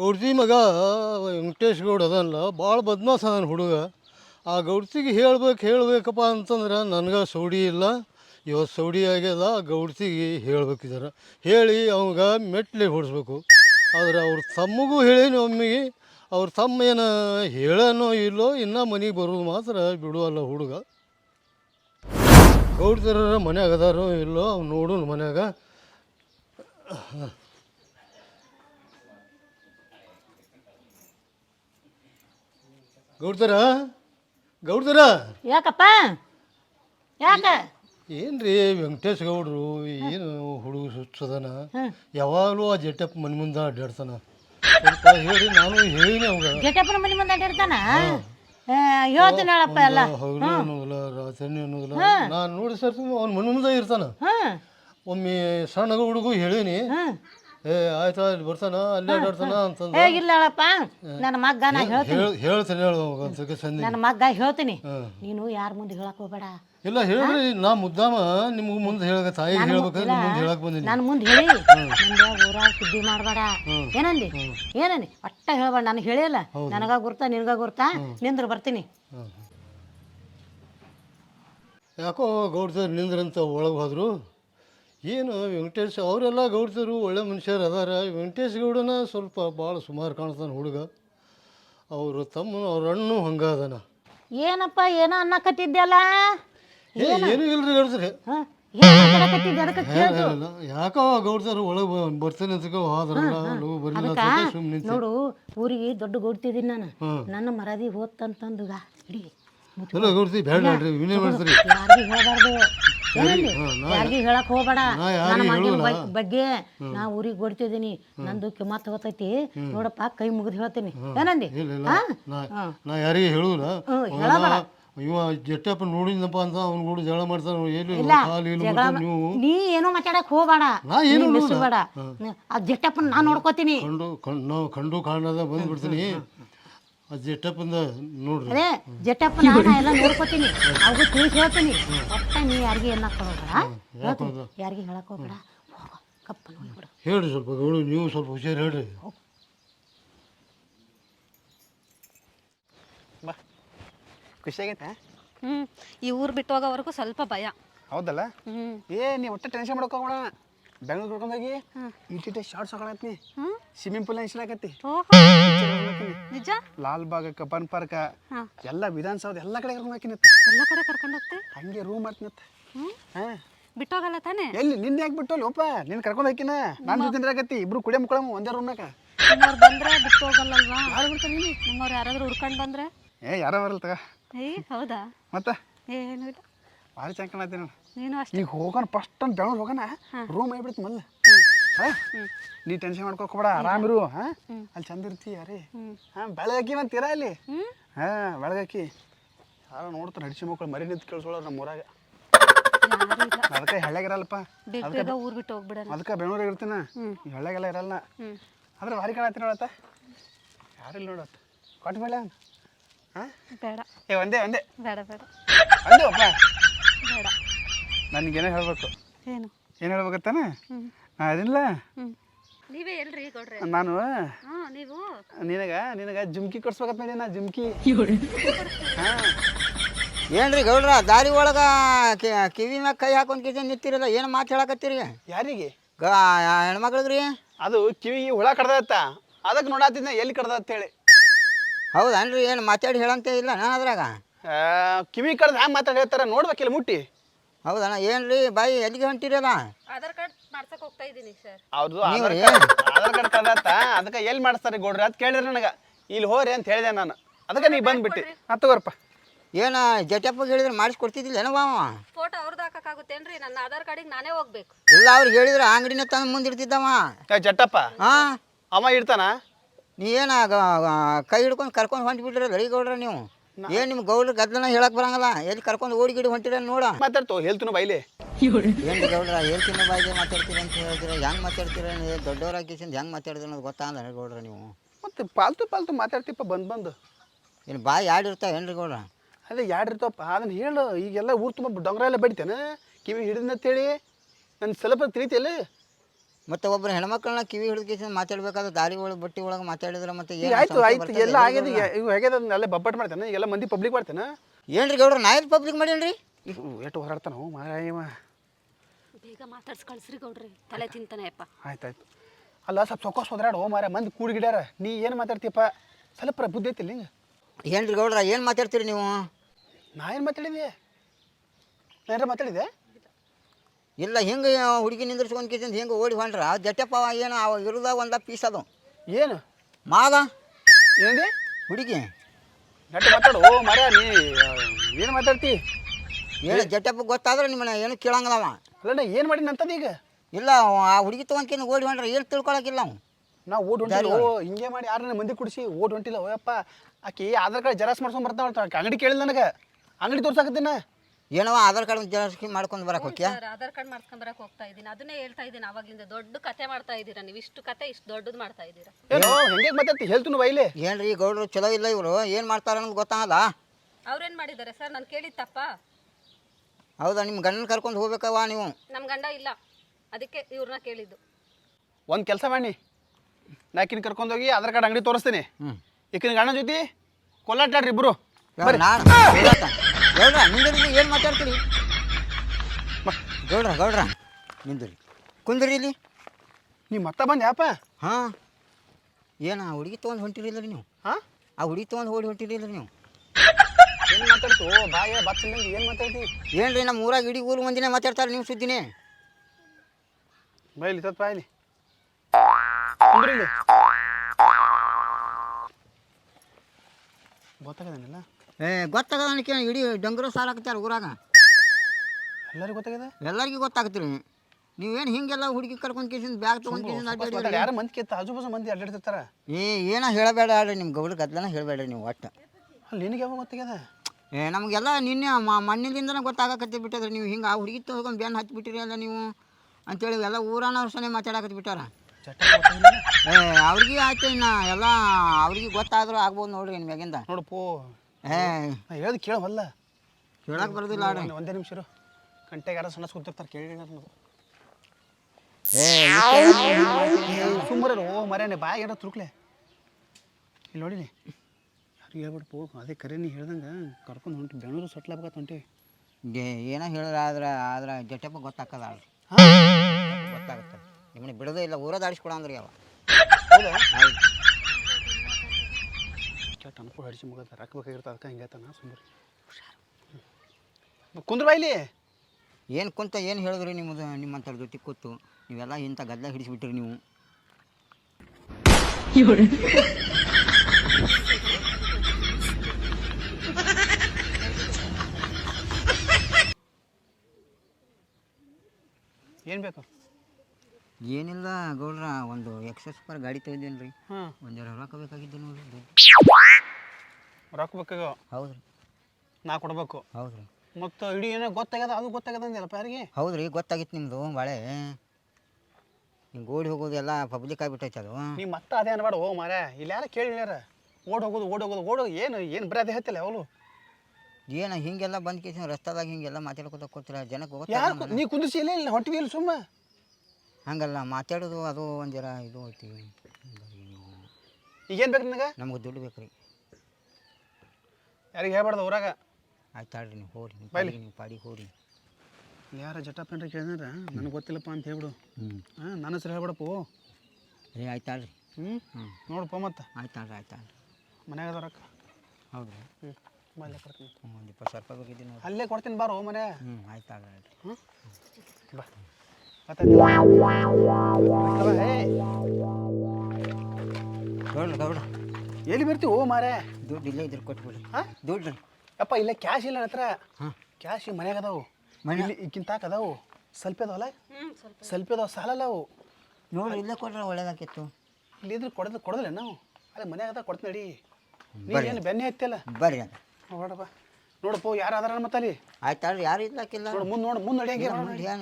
ಗೌಡ್ಜಿ ಮಗ ವೆಂಕಟೇಶ್ ಗೌಡ ಅದಲ್ಲ ಭಾಳ ಬದ್ಮಾಸ್ ಅದನ್ ಹುಡುಗ. ಆ ಗೌಡ್ತಿಗೆ ಹೇಳ್ಬೇಕು, ಹೇಳ್ಬೇಕಪ್ಪ ಅಂತಂದ್ರೆ ನನಗೆ ಸೌಡಿ ಇಲ್ಲ. ಇವತ್ತು ಸೌಡಿ ಆಗ್ಯದ, ಆ ಗೌಡ್ತಿಗೆ ಹೇಳ್ಬೇಕಿದಾರೆ ಹೇಳಿ ಅವಂಗೆ ಮೆಟ್ಲಿ ಹೊಡಿಸ್ಬೇಕು. ಆದ್ರೆ ಅವ್ರ ತಮ್ಮಗೂ ಹೇಳೀನಿ ಒಮ್ಮಿಗೆ? ಅವ್ರ ತಮ್ಮ ಏನು ಹೇಳನೋ ಇಲ್ಲೋ, ಇನ್ನೂ ಮನೆಗೆ ಬರೋದು ಮಾತ್ರ ಬಿಡುವಲ್ಲ ಹುಡುಗ. ಗೌಡ್ಸರ ಮನ್ಯಾಗ ಅದಾರೋ ಇಲ್ಲೋ, ಅವ್ನು ನೋಡು ಮನ್ಯಾಗ. ಗೌಡ್ತರ ಗೌಡ್ತರ ಯಾಕಪ್ಪ? ಯಾಕ? ಏನ್ರಿ ವೆಂಕಟೇಶ್ ಗೌಡ್ರು ಏನು ಹುಡುಗ ಸುಚ್ಚದನ? ಯಾವಾಗಲೂ ಆ ಜಟ್ಟಪ್ಪ ಮನೆ ಮುಂದೆ ಅಡ್ಡಾಡ್ತಾನ. ಸ್ವಲ್ಪ ಹೇಳಿ ನಾನು ಹೇಳಿನಿ ಅವಾಗ. ಜಟಪ್ಪನ ಮನೆ ಮುಂದೆ ಅಡ್ಡಿರ್ತಾನ ಹೇಳ್ತೀನಿ ಹೇಳಪ್ಪ ಎಲ್ಲ. ಹಗಲು ಅನ್ನೋದಿಲ್ಲ ರಾತ್ರಿ ಅನ್ನೋದಿಲ್ಲ. ನಾನು ನೋಡಿ ಸರ್ ಅವ್ನ ಮನೆ ಮುಂದೆ ಇರ್ತಾನ. ಒಮ್ಮೆ ಸಣ್ಣ ಹುಡುಗು ಹೇಳೀನಿ. ಏ ಆಯ್ತಾ ಇಲ್ಲಿ ಬರ್ತಾನ ಅಲ್ಲೇ ಅಡ್ಡಾಡ್ತಾನ ಅಂತಂದ. ಏ ಇಲ್ಲ ನನ್ನ ಮಗ್ಗ ನಾ ಹೇಳ್ತೀನಿ. ಹೇಳ್ ಹೇಳ್ತೀನಿ ಹೇಳು ಅವಾಗ ಒಂದ್ಸತಿ ಸಂಧಿ ನನ್ನ ಮಗ್ಗ ಹೇಳ್ತೀನಿ. ನೀನು ಯಾರ ಮುಂದೆ ಹೇಳಕ್ ಹೋಗ್ಬೇಡ. ಇಲ್ಲ ಹೇಳ್ರಿ ನಾ ಮುದ್ದಾಮ ನಿಮ್ಗೆ ಮುಂದೆ ಹೇಳಕ ತಾಯಿ ಹೇಳ್ಬೇಕಾದ್ರೆ ಮುಂದೆ ಹೇಳಕ್ ಬಂದಿನಿ. ನಾನು ಮುಂದೆ ಹೇಳಿ. ಮುಂದೆ ಊರಾಗ ಸುದ್ದಿ ಮಾಡಬೇಡ. ಏನಂದಿ? ಏನಂದಿ? ಒಟ್ಟ ಹೇಳ್ಬೇಡ. ನಾನು ಹೇಳಿಲ್ಲ ನನಗ ಗುರ್ತಾ ನಿನಗ ಗುರ್ತಾ. ನಿಂದ್ರ ಬರ್ತೀನಿ. ಯಾಕೋ ಗೌಡ್ಸರ್ ನಿಂದ್ರಂತ ಒಳಗೆ ಹೋದ್ರು. ಏನು ವೆಂಕಟೇಶ್ ಅವರೆಲ್ಲ ಗೌಡ್ತರು ಒಳ್ಳೆ ಮನುಷ್ಯರು ಅದಾರ. ವೆಂಕಟೇಶ್ ಗೌಡನ ಸ್ವಲ್ಪ ಭಾಳ ಸುಮಾರು ಕಾಣ್ತಾನೆ ಹುಡುಗ. ಅವರು ತಮ್ಮ ಅವ್ರ ಅಣ್ಣು ಹಂಗಾದನ. ಏನಪ್ಪ ಏನೋ ಅನ್ನಕತ್ತಿದ್ದೆಲ್ಲ ಏ ಏನೂ? ಇಲ್ರಿ ಇಲ್ಲ ಯಾಕೋ ಗೌಡ್ತರು ಒಳಗೆ ಬರ್ತೇನೆ ಅಂತ ಹೋದ್ರಲ್ಲ ಬರಲಿಲ್ಲ ಸುಮ್ಮನೆ ನೋಡು ಊರಿಗೆ ದೊಡ್ಡ ಗೌಡ್ತಿದ್ದೀನಿ ನಾನು. ನನ್ನ ಮರದಿ ಹೋತಂತಂದು ಹಿಡಿ ಚಲೋ ಗೌಡ್ತಿ ಬೇಡ ನೋಡ್ರಿ ವಿನಯ ಮಾಡ್ತೀರಿ ಯಾರಿಗೂ ಏನಂದಿ ಯಾರಿಗೂ? ಹೇಳಕ್ ಹೋಗ್ಬೇಡ. ನನ್ನ ಮಗನ ಬಗ್- ಬಗ್ಗೆ ನಾ ಊರಿಗೆ ಗೊಡ್ತಿದ್ದೀನಿ ನಂದು ಕಿಮ್ಮತ್ ಹೋಗ್ತೈತಿ ನೋಡಪ್ಪ ಕೈ ಮುಗಿದು ಹೇಳ್ತೀನಿ. ಏನಂದಿ? ನಾ ಯಾರಿಗೆ ಹೇಳುದಿಲ್ಲ. ಹ್ಮ್, ಇವ ಜಟ್ಟಪ್ಪ ನೋಡಿದ್ನಪ್ಪ ಅಂತ ಅವ್ನ ಕೂಡ ಜಗಳ ಮಾಡ್ತಾನ. ಎಲ್ಲಿ ನೀವು? ನೀ ಏನೋ ಮಾತಾಡಕ್ ಹೋಗ್ಬೇಡ. ಏನು ಬೇಡ ಆ ಜಟ್ಟಪ್ಪನ ನಾ ನೋಡ್ಕೋತೀನಿ. ಕಂಡು ಕಂಡು ಕಾಣದ ಬಂದ್ಬಿಡ್ತೀನಿ. ಆ ಜಟ್ಟಪ್ಪಂದ ನೋಡ್ರಿ. ಅದೇ ಜಟ್ಟಪ್ಪ ನಾ ಎಲ್ಲ ನೋಡ್ಕೋತೀನಿ. ಅವ್ಗೂ ತಿಳಿಸಿ ಹೇಳ್ತೀನಿ. ಒಟ್ಟ ನೀ ಯಾರಿಗೆ ಏನ್ ಹಾಕೋಬೇಡ ಹೇಳ್ತೀನಿ. ಯಾರಿಗೆ ಹೇಳಕ್ ಹೋಗ್ಬೇಡ. ಹೋಗೋ ಕಪ್ಪನ ಹೋಗ್ಬಿಡು ಹೇಳ್ರಿ ಸ್ವಲ್ಪ ನೋಡು ನೀವು ಸ್ವಲ್ಪ ಹುಷಾರು ಹೇಳ್ರಿ. ಬಾ. ಖುಷಿ ಆಗೈತೆ ಹ್ಮ್ ಈ ಊರ್ ಬಿಟ್ಟು ಹೋಗೋವರೆಗೂ ಸ್ವಲ್ಪ ಭಯ. ಹೌದಲ್ಲ? ಹ್ಮ್. ಏ ನೀವು ಒಟ್ಟು ಟೆನ್ಷನ್ ಮಾಡಕ್ ಹೋಗ್ಬೇಡ. ಬೆಂಗ್ಳೂರ್ ಕರ್ಕೊಂಡೋಗಿ ಇಟ್ಟಿಟ್ಟೆ ಶಾರ್ಟ್ಸ್ ಹಾಕೊಳತ್ನಿ. ಸ್ವಿಮ್ಮಿಂಗ್ ಪೂಲ್ ಇನ್ಸ್ಲಾಕತ್ತಿ ಓಹೋ. ನಿಜ? Lal Bagh Cubbon park. ಎಲ್ಲ ವಿಧಾನಸೌಧ ಎಲ್ಲ ಕಡೆ ಕರ್ಕೊಂಡು ಹೋಗ್ತೀನಿ ಎಲ್ಲ ಕಡೆ ಕರ್ಕೊಂಡು ಹೋಗ್ತೆ? ಹಂಗೆ ರೂಮ್ ಮಾಡ್ತೀನಿ ಹಾಂ. ಬಿಟ್ಟೋಗಲ್ಲ ತಾನೆ? ಎಲ್ಲಿ? ನಿನ್ನ ಯಾಕೆ ಬಿಟ್ಟೋಲ್? ಒಪ್ಪ. ನೀನು ಕರ್ಕೊಂಡು ಹೋಗಿನ ನಾನು ಜೊತೆ ಆಗತ್ತಿ ಇಬ್ರು ಕುಡಿಯಂ ಮುಕ್ಕಳಮ್ಮ ಒಂದೇ ರೂಮ್ನಾಗ ನಿಮ್ಮವ್ರು ಬಂದ್ರೆ ಬಿಟ್ಟು ಹೋಗಲ್ಲಲ್ವಾ ನಿಮ್ಮವ್ರು ಯಾರಾದ್ರೂ ಹುಡ್ಕೊಂಡು ಬಂದ್ರೆ? ಏ ಯಾರೋ ಬರಲ್ಲ ತಗ. ಏ ಹೌದಾ? ಮತ್ತೆ? ಏನು ಇಲ್ಲ ಭಾರಿ ಚೆನ್ನಾಗಿ ಕಾಣತ್ತೀನಿ ನಾನು ಅಷ್ಟೇ? ಈಗ ಹೋಗೋಣ ಫಸ್ಟ್ ಅಂತ ಬೆಂಗಳೂರು ಹೋಗೋಣ ರೂಮ್ ಆಗಿಬಿಡ್ತು ಮೊದಲು. ಹಾಂ? ನೀ ಟೆನ್ಷನ್ ಮಾಡ್ಕೋಬೇಡ ಆರಾಮಿರು ಹಾ? ಅಲ್ಲಿ ಚಂದ ಇರ್ತಿ ಯಾರೇ ಹಾ ಬೆಳಗಾಕಿ ಮತ್ತೆ ತೀರಾ ಅಲ್ಲಿ ಹಾ ಬೆಳಗಾಕಿ. ಯಾರೋ ನೋಡ್ತಾರೆ ಹಡಿಸಿ ಮಕ್ಕಳು ಮರಿ ನಿಂತು ಕೇಳಿಸೋಳ ನಮ್ಮ ಊರಾಗ. ಅದಕ್ಕೆ ಹಳ್ಳ್ಯಾಗಿರಲ್ಲಪ್ಪ ಬೇಗ ಊರ್ ಬಿಟ್ಟು ಹೋಗ್ಬಿಡಲ್ಲ ಅದಕ್ಕೆ ಬೆಂಗಳೂರಿಗೆ ಇರ್ತೀನ. ಹಳ್ಳ್ಯಾಗೆಲ್ಲ ಇರಲ್ಲ. ಆದ್ರೆ ಭಾರಿ ಕಾಣತ್ತಿ ನೋಡತ್ತ? ಯಾರಿಲ್ಲ ನೋಡತ್ತ? ಕೊಟ್ಟು ಮೇಲೆ ಹಾಂ? ಬೇಡ. ಏ ಒಂದೇ ಒಂದೇ. ಬೇಡ ಬೇಡ. ಒಂದೇ ಬೇಡ ನನಗೇನೋ ಹೇಳ್ಬೇಕು. ಏನು? ಏನು ಹೇಳ್ಬೇಕತ್ತಾನೆ ನಾ ಅದಿಲ್ಲ ನೀವೇ ಎಲ್ರಿ ಗೌಡ್ರೆ ನಾನು? ನೀವು? ನಿನಗ? ನಿನಗ ಜುಮ್ಕಿ ಕೊಡ್ಸ್ಬೇಕಂತ ನಾ ಜುಮ್ಕಿ. ಹಾ. ಏನ್ರಿ ಗೌಡ್ರ ದಾರಿ ಒಳಗ ಕಿ- ಕಿವಿ ಮ್ಯಾಗ ಕೈ ಹಾಕೊಂಡ್ ಕಿಸಿ ನಿಂತಿರಲ್ಲ ಏನು ಮಾತು ಹೇಳಕತ್ತೀರಿ? ಯಾರಿಗೆ? ಗ ಹೆಣ್ಮಕ್ಳಿಗ್ರಿ? ಅದು ಕಿವಿಗೆ ಹುಳ ಕಡ್ದತ್ತ ಅದಕ್ಕೆ ನೋಡಾತಿದ್ನ ಎಲ್ಲಿ ಕಡ್ದ ಹೇಳಿ. ಹೌದನ್ರಿ ಏನು ಮಾತಾಡಿ ಹೇಳಂತ ಇಲ್ಲ ನಾನು ಅದ್ರಾಗ? ಕಿವಿ ಕಡ್ದ ಹ್ಯಾಂಗ ಮಾತಾಡಿ ಹೇಳ್ತಾರ ನೋಡ್ಬೇಕಿಲ್ಲ ಮುಟ್ಟಿ. ಹೌದಣ್ಣ ಏನ್ರಿ ಬಾಯಿ ಎಲ್ಲಿಗೆ ಹೊಂಟಿರಲ್ಲ ಆಧಾರ್ ಕಾರ್ಡ್ ಮಾಡ್ಸಕ್ ಹೋಗ್ತಾ ಇದ್ದೀನಿ ಸರ್ ಅವ್ರದ್ದು ಆಧಾರ್ ಕಾರ್ಡ್ ಆಧಾರ್ ಕಾರ್ಡ್ ಕಡ್ದತ್ತ ಅದಕ್ಕೆ ಎಲ್ಲಿ ಮಾಡಿಸ್ತಾರೆ ಗೌಡ್ರಿ? ಅಂತ ಕೇಳಿದ್ರೆ ನನಗೆ. ಇಲ್ಲಿ ಹೋರಿ ಅಂತ ಹೇಳಿದೆ ನಾನು. ಅದಕ್ಕೆ ನೀ ಬಂದ್ಬಿಟ್ಟು. ಹತ್ತು ಬರಪ್ಪ ಏನ ಜಟಪ್ಪ ಹೇಳಿದ್ರೆ ಮಾಡಿಸ್ಕೊಡ್ತಿದ್ದಿಲ್ಲ ಅವ ಫೋಟೋ ಅವ್ರದ್ದು ಹಾಕಕ್ಕಾಗುತ್ತೇನ್ರಿ ನನ್ನ ಆಧಾರ್ ಕಾರ್ಡಿಗೆ ನಾನೇ ಹೋಗ್ಬೇಕು. ಇಲ್ಲ ಅವ್ರಿಗೆ ಹೇಳಿದ್ರೆ ಅಂಗಡಿನ ತಂದು ಮುಂದಿಡ್ತಿದ್ದವ. ಏ ಜಟ್ಟಪ್ಪ ಹಾಂ? ಅವ ಇಡ್ತಾನ ನೀ ಏನ ಕೈ ಹಿಡ್ಕೊಂಡು ಕರ್ಕೊಂಡು ಹೊಂಟ್ಬಿಟ್ರಲ್ಲ ರೀ ಗೌಡ್ರ ನೀವು? ಏನು ನಿಮ್ ಗೌಡ್ರ ಗದ್ದನ ಹೇಳಕ್ ಬರಂಗಲ್ಲ? ಎಲ್ಲಿ ಕರ್ಕೊಂಡು ಓಡಿ ಗಿಡಿ ಹೊಂಟಿರ ನೋಡ. ಮಾತಾಡ್ತು ಹೇಳ್ತೀನಿ ಬೈಲಿ ಏನ್ ಗೌಡ್ರ ಹೇಳ್ತೀನಿ ಬಾಯಿಗೆ ಮಾತಾಡ್ತೀರಿ ಅಂತ ಹೇಳಿದ್ರೆ ಹೆಂಗ್ ಮಾತಾಡ್ತೀರ ದೊಡ್ಡವ್ರ ದೊಡ್ಡವರಾಗಿಸಿಂದ ಹೆಂಗ್ ಮಾತಾಡಿದ್ರೆ ಅನ್ನೋದು ಗೊತ್ತಾಗಲ್ಲ ಗೌಡ್ರ ನೀವು. ಮತ್ತೆ ಪಾಲ್ತು ಪಾಲ್ತು ಮಾತಾಡ್ತಿಪ್ಪ ಬಂದ್ ಬಂದು. ಏನು ಬಾಯಿ ಆಡಿರ್ತಾವೆ ಏನ್ರಿ ಗೌಡ್ರ? ಅದೇ ಯಾಡಿರ್ತಪ್ಪ ಅದನ್ನ ಹೇಳು. ಈಗೆಲ್ಲ ಊರು ತುಂಬ ಡೊಂಗ್ರ ಎಲ್ಲ ಬಡಿತೇನೆ. ಕಿವಿ ಹಿಡಿದ್ನಂತೇಳಿ ನನ್ನ ಸ್ವಲ್ಪ ತಿಳಿತಿಲ್ಲ ಮತ್ತೆ ಒಬ್ಬರು ಹೆಣ್ಮಕ್ಳನ್ನ ಕಿವಿ ಹಿಡಿದು ಮಾತಾಡ್ಬೇಕಾದ್ರೆ ದಾರಿ ಒಳಗೆ ಬಟ್ಟಿ ಒಳಗೆ ಮಾತಾಡಿದ್ರೆ ಮತ್ತೆ ಈಗ ಆಯ್ತು ಆಯ್ತು. ಎಲ್ಲ ಆಗಿದೆ. ಆಗ್ಯದ? ಈಗ ಹೇಗ್ಯದ ಎಲ್ಲ ಬಬ್ಬಟ್ ಮಾಡ್ತೇನೆ. ಎಲ್ಲ ಮಂದಿ ಪಬ್ಲಿಕ್ ಮಾಡ್ತಾನೆ. ಏನ್ರಿ ಗೌಡ್ರ ನಾ ಎಲ್ಲಿ ಪಬ್ಲಿಕ್ ಮಾಡೇನ್ರಿ? ಎಷ್ಟು ಹೊರಾಡ್ತಾನ ಮಾರಾಯವ. ಬೇಗ ಮಾತಾಡ್ಸಿ ಕಳ್ಸ್ರಿ ಗೌಡ್ರಿ. ತಲೆ ತಿಂತಾನೆ ಅಪ್ಪ. ಆಯ್ತು ಆಯ್ತು. ಅಲ್ಲ ಸ್ವಲ್ಪ ಸೊಕ್ಕೋಸ್ ಹೋದ್ರಾಡು ಓ ಮಾರ ಮಂದಿ ಕೂಡಿ ಗಿಡ್ಯಾರ ನೀ ಏನು ಮಾತಾಡ್ತೀಯಪ್ಪ? ಸ್ವಲ್ಪ ಬುದ್ಧಿ ಐತಿ ಹಿಂಗೆ ಏನ್ರಿ ಗೌಡ್ರ ಏನು ಮಾತಾಡ್ತೀರಿ ನೀವು? ನಾ ಏನು ಮಾತಾಡಿದೆ? ನಾ ಏನಾರ ಮಾತಾಡಿದೆ? ಇಲ್ಲ ಹಿಂಗೆ ಹುಡುಗಿ ನಿಂದ್ರಿಸ್ಕೊಂಡು ಕಿಸಿಂದ ಹಿಂಗೆ ಓಡಿ ಹೊಂಟ್ರ? ಜಟ್ಟೆಪ್ಪ ಏನು ಅವ ವಿರುದ್ಧ ಒಂದ ಪೀಸ್ ಅದು. ಏನು? ಮಾದ? ಏನು ಹುಡುಗಿ. ನೆಟ್ಟು ಮಾತಾಡು. ಓ ಮರ ನೀ ಏನು ಮಾತಾಡ್ತಿ? ಏನು ಜಟ್ಟೆಪ್ಪ ಗೊತ್ತಾದ್ರೆ ನಿಮ್ಮನ್ನ ಏನು ಕೇಳಂಗಲ್ಲವ ಇಲ್ಲ ಅಲ್ಲ ನಾ ಏನು ಮಾಡಿ ನಂತದ ಈಗ? ಇಲ್ಲ ಆ ಹುಡುಗಿ ತೊಗೊಂಡ್ಕಿಂದ ಓಡಿ ಹೊಂಟ್ರ ಏನು ತಿಳ್ಕೊಳಕಿಲ್ಲ ಅವ್ನು ನಾ ಓಡ್ ಹೊಂಟಿಲ್ಲ. ಓ ಹಿಂಗೆ ಮಾಡಿ ಯಾರನ್ನ ಮಂದಿ ಕುಡಿಸಿ ಓಡ್ ಹೊಂಟಿಲ್ಲ. ಓಯಪ್ಪ ಆಕಿ ಆಧಾರ್ ಕಾರ್ಡ್ ಜೆರಾಕ್ಸ್ ಮಾಡ್ಸ್ಕೊಂಡ್ ಬರ್ತಾ ಹೊರ್ತಾಳ ಅಂಗಡಿ ಕೇಳಿಲ್ಲ ನನಗೆ. ಅಂಗಡಿ ತೋರ್ಸಾಕತ್ತೀನ. ಏನವ ಆಧಾರ್ ಕಾರ್ಡ್ ಜೆರಾಕ್ಸ್ ಮಾಡ್ಕೊಂಡು ಬರಕ್ಕೆ ಹೋಗ್ಯಾ ಸರ್ ಆಧಾರ್ ಕಾರ್ಡ್ ಮಾಡ್ಸ್ಕೊಂಡ್ ಬರಕ್ ಹೋಗ್ತಾ ಇದ್ದೀನಿ. ಅದನ್ನೇ ಹೇಳ್ತಾ ಇದ್ದೀನಿ ಅವಾಗಿಂದ. ದೊಡ್ಡ ಕತೆ ಮಾಡ್ತಾ ಇದ್ದೀರಾ ನೀವು? ಇಷ್ಟು ಕತೆ ಇಷ್ಟು ದೊಡ್ಡದು ಮಾಡ್ತಾ ಇದ್ದೀರಾ? ಏನೋ ಹೆಂಗೆ ಮತ್ತೆ ಹೇಳ್ತು ಬೈಲಿ ಏನ್ರಿ ಗೌಡ್ರು ಚಲೋ ಇಲ್ಲ ಇವರು. ಏನು ಮಾಡ್ತಾರ ಅನ್ನೋದು ಗೊತ್ತಾಗಲ್ಲ? ಅವ್ರೇನ್ ಮಾಡಿದ್ದಾರೆ ಸರ್? ನಾನು ಕೇಳಿದ ತಪ್ಪ? ಹೌದಾ ನಿಮ್ಮ ಗಂಡನ ಕರ್ಕೊಂಡು ಹೋಗ್ಬೇಕವ ನೀವು? ನಮ್ ಗಂಡ ಇಲ್ಲ. ಅದಕ್ಕೆ ಇವ್ರನ್ನ ಕೇಳಿದ್ದು. ಒಂದು ಕೆಲಸ ಮಾಡಿ ನಾಕಿನ ಕರ್ಕೊಂಡೋಗಿ ಆಧಾರ್ ಕಾರ್ಡ್ ಅಂಗಡಿ ತೋರಿಸ್ತೀನಿ. ಈಕಿನ ಗಂಡನ ಜೊತೆ ಕೊಲ್ಲಾಟಾಡ್ರಿ ಇಬ್ರು. ನಾನು ಗೌಡ್ರ ನಿಂದ್ರಿ ಏನು ಮಾತಾಡ್ತೀರಿ? ಗೌಡ್ರ ಗೌಡ್ರ ನಿಂದ್ರಿ. ಕುಂದ್ರಿ ಇಲ್ಲಿ. ನೀವು ಮತ್ತೆ ಬಂದು ಯಾಪ? ಹಾಂ. ಏನು ಆ ಹುಡುಗಿ ತೊಗೊಂಡು ಹೊಂಟಿರಿಲ್ಲ ನೀವು? ಹಾಂ? ಆ ಹುಡುಗಿ ತೊಗೊಂಡು ಓಡಿ ಹೊಂಟಿರಿಲ್ಲ ನೀವು? ಏನು ಮಾತಾಡ್ತು ಓ ಬಾಯ ಬತ್ತಿಲ್ಲ ಏನು ಮಾತಾಡ್ತಿ ಏನ್ರಿ ನಮ್ಮ ಊರಾಗ ಇಡೀ ಊರು ಮಂದಿನೇ ಮಾತಾಡ್ತಾರೆ ನೀವು ಸುದ್ದಿನೇ? ಬೈಲಿ ತತ್ ಆಯ್ಲಿ ಕುಂದ್ರಿ ಇಲ್ಲಿ. ಗೊತ್ತಾಗದೇನಿಲ್ಲ ಏ ಗೊತ್ತಾಗದ ನನಗೆ ಇಡೀ ಡಂಗರು ಸಾರಾಕತ್ತಾರ ಊರಾಗ? ಎಲ್ಲರಿಗೂ ಗೊತ್ತಾಗಿದೆ? ಎಲ್ಲರಿಗೂ ಗೊತ್ತಾಗತ್ತೀರಿ ನೀವೇನು ಹಿಂಗೆಲ್ಲ ಹುಡುಗಿ ಕರ್ಕೊಂಡು ಕೇಸಿಂದ ಬ್ಯಾಗ್ ತೊಗೊಂಡು ಕೇಸಿಂದ ಅಡ್ಡಾಡಿದ್ರಿ ಯಾರು ಮಂದಿ ಕೇತ ಆಜು ಬಾಜು ಮಂದಿ ಅಡ್ಡಾಡ್ತಿರ್ತಾರ? ಏ ಏನ ಹೇಳಬೇಡ ಅಲ್ರಿ ನಿಮ್ಮ ಗೌಡ್ರ ಗದ್ಲನ ಹೇಳಬೇಡ್ರಿ ನೀವು ಒಟ್ಟು ಅಲ್ಲಿ ನಿನಗೆ ಯಾವಾಗ ಗೊತ್ತಾಗ್ಯದ? ಏ ನಮಗೆಲ್ಲ ನಿನ್ನೆ ಮಣ್ಣಿನಿಂದನೇ ಗೊತ್ತಾಗಕತ್ತಿ ಬಿಟ್ಟದ್ರಿ ನೀವು. ಹಿಂಗೆ ಆ ಹುಡುಗಿ ತೊಗೊಂಡು ಬೆನ್ನು ಹತ್ತಿ ಬಿಟ್ಟಿರಿ ಅಲ್ಲ ನೀವು ಅಂತೇಳಿ ಎಲ್ಲ ಊರಾನ ಸನೆ ಮಾತಾಡಕತ್ತಿ ಬಿಟ್ಟಾರ. ಏ ಅವ್ರಿಗೆ ಆಯ್ತು ಇನ್ನು. ಎಲ್ಲ ಅವ್ರಿಗೆ ಗೊತ್ತಾದ್ರೂ ಆಗ್ಬೋದು ನೋಡ್ರಿ ನಿಮ್ಮ ಮ್ಯಾಗಿಂದ ನೋಡಪ್ಪೋ ನಾ ಹೇಳೋದು ಕೇಳವಲ್ಲ. ಹೇಳಕ್ ಬರೋದಿಲ್ಲ ಆಡ್ರಿ. ಒಂದ್- ಒಂದೇ ನಿಮಿಷ ಇರು. ಗಂಟೆಗೆ ಯಾರೋ ಸಣ್ಣ ಕೂತಿರ್ತಾರೆ ಕೇಳಿ ಅನ್ನೋದು ಏ ಸುಮ್ಮನೆ ಓ ಮರೇನೆ ಬಾಯಿ ಏನೋ ತುರುಕ್ಲೆ. ಇಲ್ಲಿ ನೋಡಿನಿ. ಹೇಳ್ಬಿಟ್ಟು ಹೇಳ್ಬಿಡ್ಪು ಅದೇ ಕರೆ ನೀ ಹೇಳ್ದಂಗೆ ಕರ್ಕೊಂಡು ಹೊಂಟು ಬೆಂಗಳೂರು ಸೆಟ್ಲ್ ಆಗ್ಬೇಕಂತ ಹೊಂಟಿವಿ. ಏ- ಏನೋ ಹೇಳಿದ್ರೆ ಆದ್ರೆ ಆದ್ರೆ ಜಟಪ್ಪ ಗೊತ್ತಾಕದ ಗೊತ್ತಾಗುತ್ತೆ. ನಿಮ್ಮನ್ನ ಬಿಡೋದೇ ಇಲ್ಲ ಊರ ದಾಡಿಸ್ಕೊಡ ಅಂದ್ರಿ ಅವ. ಹೌದಾ [LAUGHS] ಹೌದು ಕೆಟ್ಟ ಅನ್ಕೋ ಹಡಿಸಿ ಮುಗದ ರೊಕ್ಕ ಬೇಕಾಗಿರ್ತದೆ ಅದಕ್ಕೆ ಹಿಂಗೆ ಆಯ್ತಾನ ಸುಮ್ಮನೆ ಕುಂದ್ರ ಬಾಯ್ಲಿ ಏನು ಕುಂತ ಏನು ಹೇಳಿದ್ರಿ ನಿಮ್ಮದು ನಿಮ್ಮಂಥವ್ರ ಜೊತೆ ಕೂತು? ನೀವೆಲ್ಲ ಇಂಥ ಗದ್ಲ ಹಿಡಿಸಿಬಿಟ್ರಿ ನೀವು. ಏನು ಬೇಕು? ಏನಿಲ್ಲ ಗೌಡ್ರ ಒಂದು ಎಕ್ಸಸ್ ಪರ್ ಗಾಡಿ ತೆಗ್ದೇನು ರೀ ಹಾಂ. ಒಂದು ರೊಕ್ಕ ಬೇಕಾಗಿದ್ದು ನೋಡ್ರಿ. ರೊಕ್ಕ ಬೇಕಾಗ ಹೌದು ರೀ ನಾ ಕೊಡ್ಬೇಕು. ಹೌದು ರೀ ಮತ್ತು ಇಡೀ ಏನೋ ಗೊತ್ತಾಗ್ಯದ ಅದು ಗೊತ್ತಾಗ್ಯದ ಅಂದಿಲ್ಲಪ್ಪ ಯಾರಿಗೆ ಹೌದು ರೀ ಗೊತ್ತಾಗಿತ್ತು ನಿಮ್ಮದು ಬಾಳೆ. ಹಿಂಗೆ ಓಡಿ ಹೋಗೋದು ಎಲ್ಲ ಪಬ್ಲಿಕ್ ಆಗಿಬಿಟ್ಟೈತೆ ಅದು. ನೀ ಮತ್ತೆ ಅದೇ ಅನ್ಬೇಡ ಓ ಮಾರ ಇಲ್ಲಿ ಯಾರ ಕೇಳಿ ಯಾರ ಓಡ್ ಹೋಗೋದು ಓಡ್ ಹೋಗೋದು ಓಡ್ ಏನು ಏನು ಬರೀ ಅದೇ ಹೇಳ್ತಿಲ್ಲ ಅವಳು ಏನು ಹಿಂಗೆಲ್ಲ ಬಂದ್ ಕೇಸಿನ ರಸ್ತಾದಾಗ ಹಿಂಗೆಲ್ಲ ಮಾತಾಡ್ಕೊತ ಕೂತಿರ ಜನಕ್ಕೆ ಯಾರು ನೀ ಕುಂದಿಸಿ ಇಲ್ಲ ಇಲ್ಲ ಹೊಂಟಿವಿ ಇಲ್ಲ ಸುಮ್ಮ? ಹಂಗಲ್ಲ ಮಾತಾಡೋದು ಅದು ಒಂದಿರ ಜರ ಇದು ಐತಿ. ಈಗೇನು ಬೇಕು ನಿನಗೆ? ನಮ್ಗೆ ದುಡ್ಡು ಬೇಕು ರೀ ಯಾರಿಗೆ ಹೇಳ್ಬಾರ್ದು ಊರಾಗ? ಆಯ್ತು ತಾಳ್ರಿ ನೀವು ಹೋರಿ ನೀವು ಬೈಲಿ. ನೀವು ಪಾಡಿಗೆ ಹೋರಿ. ಯಾರ ಜಟಪ್ಪನ್ರಿ ಕೇಳಿದ್ರ? ನನಗೆ ಗೊತ್ತಿಲ್ಲಪ್ಪ ಅಂತ ಹೇಳ್ಬಿಡು. ಹ್ಞೂ ಹಾಂ ನನ್ನ ಹೆಸರು ಹೇಳ್ಬಿಡಪ್ಪ. ಏ ಆಯ್ತು ತಾಳ್ರಿ ಹ್ಞೂ ಹ್ಞೂ ನೋಡಪ್ಪ ಮತ್ತೆ. ಆಯ್ತು ತಾಳ್ರಿ ಆಯ್ತು ತಾಳ್ರಿ ಮನ್ಯಾಗ ಅದಾರಕ್ಕ ಹೌದು ರೀ ಹ್ಞೂ ಮನೆ ಕೊಡ್ತೀನಿ. ಹ್ಞೂ ಒಂದು ಇಪ್ಪತ್ತು ಸಾವಿರ ರೂಪಾಯಿ ಬೇಕಿದ್ದೀನಿ ನೋಡಿ ಅಲ್ಲೇ ಕೊಡ್ತೀನಿ ಬಾರೋ ಮನೆ. ಹ್ಞೂ ಆಯ್ತು ತಾಳ್ರಿ ಆಯ್ತು ಬಾ. ಗೊತ್ತಾಯ್ತು ಏ ಗೌಡ್ರ ಗೌಡ್ರ ಎಲ್ಲಿ ಬರ್ತೀವಿ ಓ ಮಾರೇ? ದುಡ್ಡು ಇಲ್ಲೇ ಇದ್ರೆ ಕೊಟ್ಬಿಡಿ. ಹಾಂ? ದುಡ್ಡು. ಅಪ್ಪ ಇಲ್ಲ ಕ್ಯಾಶ್ ಇಲ್ಲ ಹತ್ರ ಹಾಂ. ಕ್ಯಾಶ್ ಈ ಮನ್ಯಾಗ ಅದಾವು. ಮನೆ- ಇಲ್ಲಿ ಇಕ್ಕಿಂತ ಅದಾವು. ಸ್ವಲ್ಪ ಅದಾವಲ್ಲ? ಸ್ವಲ್ಪ. ಅದಾವ ಸಾಲಲ್ಲ ಅವು. ನೋಡಿ ಇಲ್ಲೇ ಕೊಟ್ರೆ ಒಳ್ಳೇದಾಕಿತ್ತು ಇಲ್ಲಿ ಇದ್ರೆ ಕೊಡೋದು ಕೊಡೋದಿಲ್ಲ ನಾವು. ಅದೇ ಮನ್ಯಾಗ ಅದ ಕೊಡ್ತೀನಿ ನಡಿ. ನೀನು ಬೆನ್ನೆ ಹತ್ತಿಲ್ಲ ಬರ್ರಿ ಅಂತ ನೋಡಪ್ಪ ನೋಡಪ್ಪ ಯಾರು ಅದಾರ ಮತ್ತೆ ಅಲ್ಲಿ ಆಯ್ತು ಯಾರು ಇಲ್ಲ ನೋಡು ಮುಂದೆ ನೋಡು ಮುಂದೆ ನಡಿಯಂಗೆ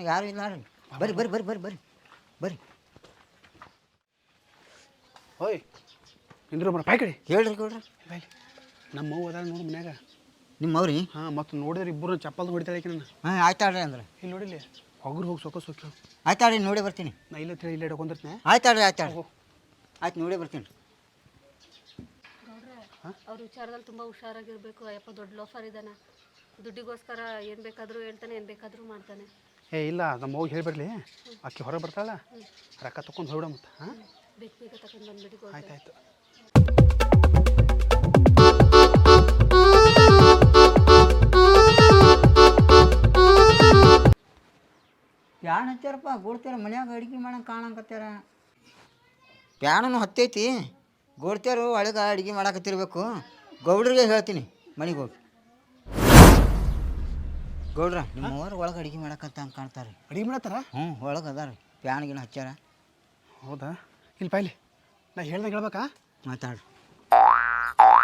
ಯಾರು ಇಲ್ಲ ರೀ ಬರ್ರಿ ಬರ್ರಿ ಬರ್ರಿ ಬರ್ರಿ ಬರ್ರಿ. ಬರ್ರಿ. ಓಯ್ ನಿಂದ್ರು ಮರ ಬಾಯ್ ಕಡೆ. ಹೇಳ್ರಿ ಕೇಳ್ರಿ ಬಾಯ್. ನಮ್ಮ ಅವ್ವ ಅದಾಳ ನೋಡು ಮನ್ಯಾಗ. ನಿಮ್ಮ ಅವ್ರಿ? ಹಾಂ ಮತ್ತು ನೋಡಿದ್ರೆ ಇಬ್ಬರು ಚಪ್ಪಲ್ ಹೊಡಿತಾಳೆ ನಾನು ಹಾ ಹಾಂ ಆಯ್ತು ತಾಳ್ರಿ ಅಂದ್ರೆ. ಇಲ್ಲಿ ನೋಡಿಲ್ಲಿ ಹೊಗರು ಹೋಗಿ ಸೊಕ್ಕ ಸೊಕ್ಕ ಆಯ್ತು ತಾಳ್ರಿ ನೋಡಿ ಬರ್ತೀನಿ. ನಾ ಇಲ್ಲ ತಿಳಿ ಇಲ್ಲೇ ಹಿಡ್ಕೊಂಡಿರ್ತೀನಿ ಆಯ್ತು ತಾಳ್ರಿ ಆಯ್ತು ತಾಳ್ರಿ ಆಯ್ತು ನೋಡಿ ಬರ್ತೀನಿ. ಅವ್ರ ವಿಚಾರದಲ್ಲಿ ತುಂಬ ಹುಷಾರಾಗಿರ್ಬೇಕು. ಅಯ್ಯಪ್ಪ ದೊಡ್ಡ ಲೋಫರ್ ಇದ್ದಾನೆ ದುಡ್ಡಿಗೋಸ್ಕರ ಏನು ಬೇಕಾದರೂ ಹೇಳ್ತಾನೆ ಏನು ಬೇಕಾದರೂ ಮಾಡ್ತಾನೆ. ಏ ಇಲ್ಲ ನಮ್ಮ ಅವ್ಗೆ ಹೇಳ್ಬಿಡ್ಲಿ ಆಕೆ ಹೊರಗೆ ಬರ್ತಾಳ. ರೊಕ್ಕ ತೊಕೊಂಡು ಹೋಗ್ಬಿಡ ಮತ್ತೆ ಹಾಂ? ಆಯ್ತಾಯ್ತು. ಪ್ಯಾಣ ತಗೊಂಡು ಬಂದ್ಬಿಟ್ಟು ಆಯ್ತು ಆಯ್ತು ಪ್ಯಾನ್ ಹಚ್ಚಾರಪ್ಪ ಗೋಡ್ತಾರ ಮನ್ಯಾಗ ಅಡುಗೆ ಮಾಡಂಗೆ ಕಾಣಕತ್ತಾರ ಪ್ಯಾನನು ಹತ್ತೈತಿ. ಗೋಡ್ತಾರು ಒಳಗೆ ಅಡುಗೆ ಮಾಡಕತ್ತಿರ್ಬೇಕು. ಗೌಡ್ರಿಗೆ ಹೇಳ್ತೀನಿ ಮನೆಗೆ ಹೋಗಿ. ಗೌಡ್ರ ನಿಮ್ಮ ಅವ್ರು ಒಳಗೆ ಅಡುಗೆ ಮಾಡಕ್ಕಂತ ಹಂಗೆ ಕಾಣ್ತಾರೆ ಅಡಿಗೆ ಮಾಡತ್ತಾರ? ಹ್ಞೂ ಒಳಗೆ ಅದಾರ ಪ್ಯಾನ್ ಗಿನ ಹಚ್ಚಾರ ಹೌದಾ? ಇಲ್ಲಿ. ಪೈಲಿ ನಾ ಹೇಳ್ದಾಗ ಹೇಳ್ಬೇಕಾ? ಮಾತಾಡ್ರಿ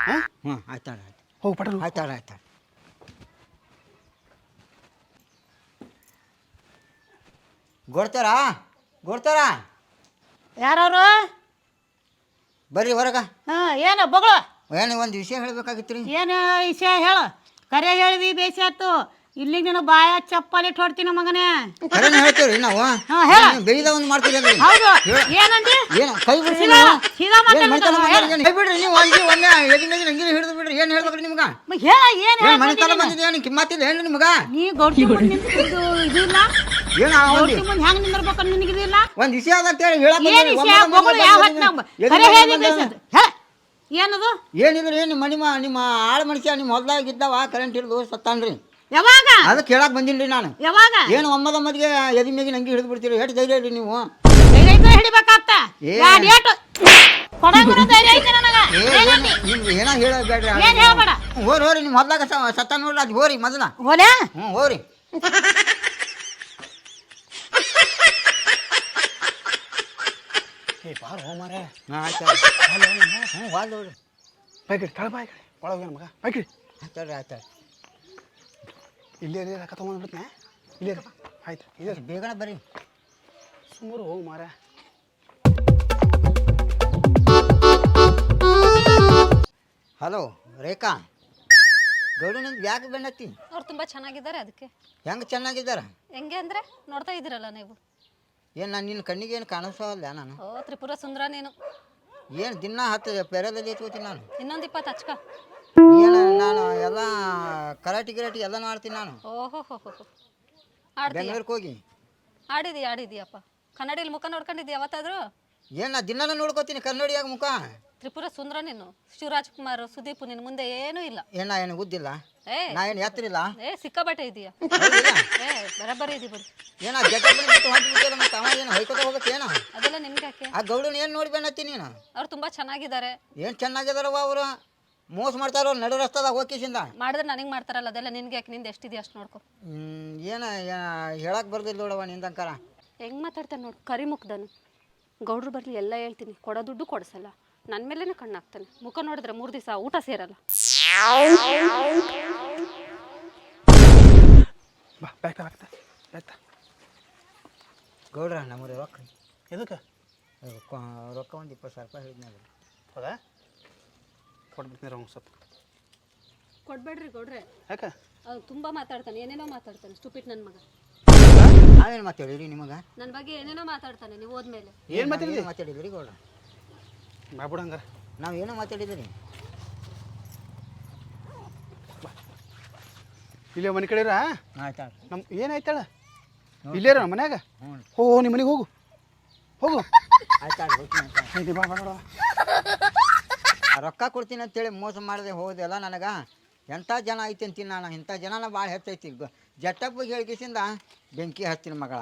ಹಾಂ? ಹ್ಞೂ ಆಯ್ತಾಡ ಆಯ್ತು. ಹೋಗಿ ಪಟ್ಟ ಆಯ್ತಾಡ ಆಯ್ತಾಡ ಗೊಡ್ತಾರ? ಗೊಡ್ತಾರ? ಯಾರವರು? ಬರ್ರಿ ಹೊರಗ. ಹಾಂ ಏನು ಬಗಳು? ಏನು ಒಂದು ವಿಷಯ ಹೇಳ್ಬೇಕಾಗಿತ್ತು ರೀ ಏನು ವಿಷಯ ಹೇಳು. ಕರೆ ಹೇಳಿದಿ ಬೇಸಿ ಆಯ್ತು ಇಲ್ಲಿಗೆ ನೀನು ಬಾಯ ಚಪ್ಪಲಿ ಹೊಡ್ತೀನಿ ಮಗನೇ. ಕರೆನ ಹೇಳ್ತೀವಿ ನಾವು. ಹಾ, ಹೇಳ. ಬೇಯ್ದ ಒಂದು ಮಾಡ್ತೀರಿ ಅಲ್ರಿ ಹೌದು. ಏನಂದಿ? ಏನು ಕೈ ಬಿಡ್ರಿ ಸೀದಾ- ನೀವು. ಸೀದಾ ಏನ್ ಮಾತಾಡು ಮನೆತನ ಹೇಳು. ಮಾತಾಡ್ರಿ ಕೈ ಬಿಡ್ರಿ ನೀವು ಒಂದೇ ಒಂದೇ ಎದಿನ ಎದಿನ ಹಿಡಿದು ಬಿಡ್ರಿ. ಏನು ಹೇಳ್ಬೇಕ್ರಿ ನಿಮ್ಗ? ಮ- ಹೇಳ ಏನು ಏನು ಬಂದಿದ್ಯಾ ಏನು ಕಿಮ್ಮತ್ತಿಲ್ಲ ಏನು ನಿಮ್ಗ? ನೀ ಗೌಡ್ತಿ ಮುಂದೆ ನಿಂತಿದ್ದು ಇದು ಇಲ್ಲ. ಏನು ಅವ್ರಿ ಗೌಡ್ತಿ ಮುಂದೆ ಹೆಂಗ್ ನಿಂದಿರ್ಬೇಕು ಇಲ್ಲ. ಒಂದು ವಿಷಯ ಅದ ಹೇಳಕ್ ಏನ್ ಬಗಳು ಯಾವ ಕರೆ ಹೇಳಿ ಬೇಸಿ ಆಯ್ತು ಹೇಳ. ಏನದು? ಏನಿದ್ರಿ ನಿಮ್ಮ ನಿಮ್ಮ ನಿಮ್ಮ ಆಳ ಮನುಷ್ಯ ನಿಮ್ಮ ಹೊಲ್ದಾಗ ಇದ್ದಾವ ಕರೆಂಟ್ ಹಿಡಿದು ಸತ್ತಾನ್ರಿ. ಯಾವಾಗ? ಅದು ಕೇಳಕ್ ಬಂದಿಲ್ಲ ನಾನು. ಯಾವಾಗ? ಏನು ಒಮ್ಮದ ಮದ್ಗೆ ಎದಿ ಮೇಗಿ ನಂಗೆ ಹಿಡಿದು ಬಿಡ್ತೀರಿ? ಎಷ್ಟು ಧೈರ್ಯ ಹೇಳಿ ನೀವು? ಧೈರ್ಯ ಇದ್ರೆ ಹಿಡಿಬೇಕಾಗ್ತ. ಏ. ಯಾ ಡೇಟ್ ಕೊಡಂಗಿರೋ ಧೈರ್ಯ ಐತೆ ನನಗ. ಏ ಏನಂದಿ? ನಿಮ್ಗೆ ಏನೋ ಹೇಳಬೇಡ್ರಿ ಏನ್ ಹೇಳ್ಬೇಡ. ಹೋರಿ ಹೋರಿ ನಿಮ್ಮ ಸ- ಸತ್ತ ನೋಡ್ರಿ ಅದು ಹೋರಿ ಮೊದಲ. ಹೋಲೆ? ಹ್ಞೂ ಹೋರಿ. ಏ ಬಾರ ಹೋ ಮಾರೇ ಹಾಂ ಆಯ್ತು ಹ್ಞೂ ವಾಲ್ ನೋಡ್ರಿ ಬಾಯ್ ಕಡೆ ತಳ ಬಾಯ್ ಕಡೆ. ಒಳಗೆ ಮಗ ಆಯ್ತು. ಇಲ್ಲೇ ರೀ ರೊಕ್ಕ ತೊಗೊಂಡ್ಬಿಡ್ತೀನಿ ಇಲ್ಲೇ ಆಯ್ತು ಇಲ್ಲೇ ಬೇಗ ಬೇಗನೆ ಬರ್ರಿ ಸುಮಾರು ಹೋಗಿ ಮಾರ. ಹಲೋ ರೇಖಾ. ಗೌಡನಿಂದ ಯಾಕೆ ಬೆನ್ನತ್ತಿ ಅವ್ರು ತುಂಬ ಚೆನ್ನಾಗಿದ್ದಾರೆ ಅದಕ್ಕೆ. ಹೆಂಗೆ ಚೆನ್ನಾಗಿದ್ದಾರೆ? ಹೆಂಗೆ ಅಂದರೆ ನೋಡ್ತಾ ಇದ್ದೀರಲ್ಲ ನೀವು. ಏನು ನಾನು ನಿನ್ನ ಕಣ್ಣಿಗೆ ಏನು ಕಾಣಿಸೋಲ್ಲ ನಾನು? ಓ ತ್ರಿಪುರ ಸುಂದರ ನೀನು. ಏನು ದಿನ ಹತ್ತು ಪೆರದಲ್ಲಿ ಎತ್ಕೋತೀನಿ ನಾನು. ಇನ್ನೊಂದು ಇಪ್ಪತ್ತು ಹಚ್ಕ. ನಾನು ಎಲ್ಲ ಕರಾಟಿ ಗಿರಾಟಿ ಎಲ್ಲ ಆಡ್ತೀನಿ ನಾನು. ಓಹೋ ಆಡ್ತೀಯ? ಬೆಂಗಳೂರಿಗೆ ಹೋಗಿ. ಆಡಿದಿ ಆಡಿದ್ಯಪ್ಪ? ಕನ್ನಡಿಯಲ್ಲಿ ಮುಖ ನೋಡ್ಕೊಂಡಿದ್ದಿ ಯಾವತ್ತಾದ್ರೂ? ಏನು ನಾ ನೋಡ್ಕೋತೀನಿ ಕನ್ನಡಿಯಾಗ ಮುಖ. ತ್ರಿಪುರ ಸುಂದರ ನೀನು. ಶಿವರಾಜ್ ಕುಮಾರ್ ಸುದೀಪ್ ನಿನ್ ಮುಂದೆ ಏನೂ ಇಲ್ಲ. ಏನ ನಾ ಏನು ಗುದ್ದಿಲ್ಲ ಏ. ನಾ ಏನು ಎತ್ತರಿಲ್ಲ ಏ ಸಿಕ್ಕಾಬಟ್ಟೆ ಇದೆಯಾ? ಏ ಬರಬ್ಬರಿ ಇದೆ ಬಿಡು. ಏನ ಜಗ ಬಿಟ್ಟು ಹೊಂಟ್ಬಿಟ್ಟಿಲ್ಲ ಮತ್ತೆ ಅವ ಏನು ಹೊಯ್ಕೋತ ಏನ? ಅದೆಲ್ಲ ನಿಮ್ಗೆ ಯಾಕೆ ಆ ಗೌಡನ ಏನು ನೋಡಿ ಬೆನ್ನತ್ತಿ ನೀನು? ಅವ್ರು ತುಂಬಾ ಚೆನ್ನಾಗಿದ್ದಾರೆ. ಏನ್ ಚೆನ್ನಾಗಿದಾರವ ಅವರು? ಮೋಸ ಮಾಡ್ತಾರೋ ನಡು ರಸ್ತದಾಗ ಹೋಗಿಸಿಂದ ಮಾಡಿದ್ರೆ ನನಗೆ ಮಾಡ್ತಾರಲ್ಲ ಅದೆಲ್ಲ ನಿನ್ಗೆ ಯಾಕೆ? ನಿಂದು ಎಷ್ಟಿದೆ ಅಷ್ಟು ನೋಡ್ಕೊ. ಏನು ಹೇಳಕ್ ಬರ್ದಿಲ್ಲ ನೋಡವ ನಿಂದಂಕಾರ ಹೆಂಗ್ ಮಾತಾಡ್ತಾನೆ ನೋಡು ಕರಿಮುಖದನು ಗೌಡ್ರು ಬರಲಿ ಎಲ್ಲ ಹೇಳ್ತೀನಿ ಕೊಡೋ ದುಡ್ಡು ಕೊಡಿಸಲ್ಲ. ನನ್ನ ಮೇಲೇ ಕಣ್ಣು ಹಾಕ್ತಾನೆ ಮುಖ ನೋಡಿದ್ರೆ ಮೂರು ದಿವಸ ಊಟ ಸೇರಲ್ಲ. ಬಾ ಗೌಡ್ರ ನಮ್ಮ ರೊಕ್ಕ. ಎದಕ್ಕೆ? ರೊಕ್ಕ ಒಂದು ಇಪ್ಪತ್ತು ಸಾವಿರ ರೂಪಾಯಿ ಹೇಳಿದ್ನಾಗ ಹೌದಾ? ಕೊಟ್ಬಿಡ್ತೀನಿ ಅವ್ನು ಸ್ವಲ್ಪ. ಕೊಡ್ಬೇಡ್ರಿ ಗೌಡ್ರೆ. ಯಾಕೆ? ಅವ್ನು ತುಂಬ ಮಾತಾಡ್ತಾನೆ ಏನೇನೋ ಮಾತಾಡ್ತಾನೆ ಸ್ಟುಪಿಟ್ ನನ್ನ ಮಗ. ನಾವೇನು ಮಾತಾಡಿರಿ ನಿಮಗೆ? ನನ್ನ ಬಗ್ಗೆ ಏನೇನೋ ಮಾತಾಡ್ತಾನೆ ನೀವು ಹೋದ್ಮೇಲೆ. ಏನು ಮಾತಾಡಿದ್ರಿ? ಮಾತಾಡಿದ್ರಿ ಗೌಡ್ರ? ಮಾಡ್ಬಿಡು ಹಂಗಾರೆ ನಾವು ಏನೋ ಮಾತಾಡಿದ್ರಿ. ಇಲ್ಲೇ ಮನೆ ಕಡೆ ಇರ? ಆಯ್ತಾ ನಮ್ಮ ಏನಾಯ್ತಾಳ? ಇಲ್ಲೇ ನಮ್ಮ ಮನ್ಯಾಗ? ಹೋ ನಿಮ್ಮ ಮನೆಗೆ ಹೋಗು. ಹೋಗು. ಆಯ್ತಾ ಬಾ ಬಾ. ರೊಕ್ಕ ಕೊಡ್ತೀನಿ ಅಂತೇಳಿ ಮೋಸ ಮಾಡದೆ ಹೋದೆಲ್ಲ ನನಗೆ. ಎಂಥ ಜನ ಐತಿ ಅಂತೀನಿ ನಾನು. ಇಂಥ ಜನನ ಭಾಳ ಹೆಚ್ಚೈತಿ. ಜಟ್ಟಪ್ಪ ಹೇಳಿಕಿಸಿಂದ ಬೆಂಕಿ ಹಚ್ತೀನಿ ಮಗಳ.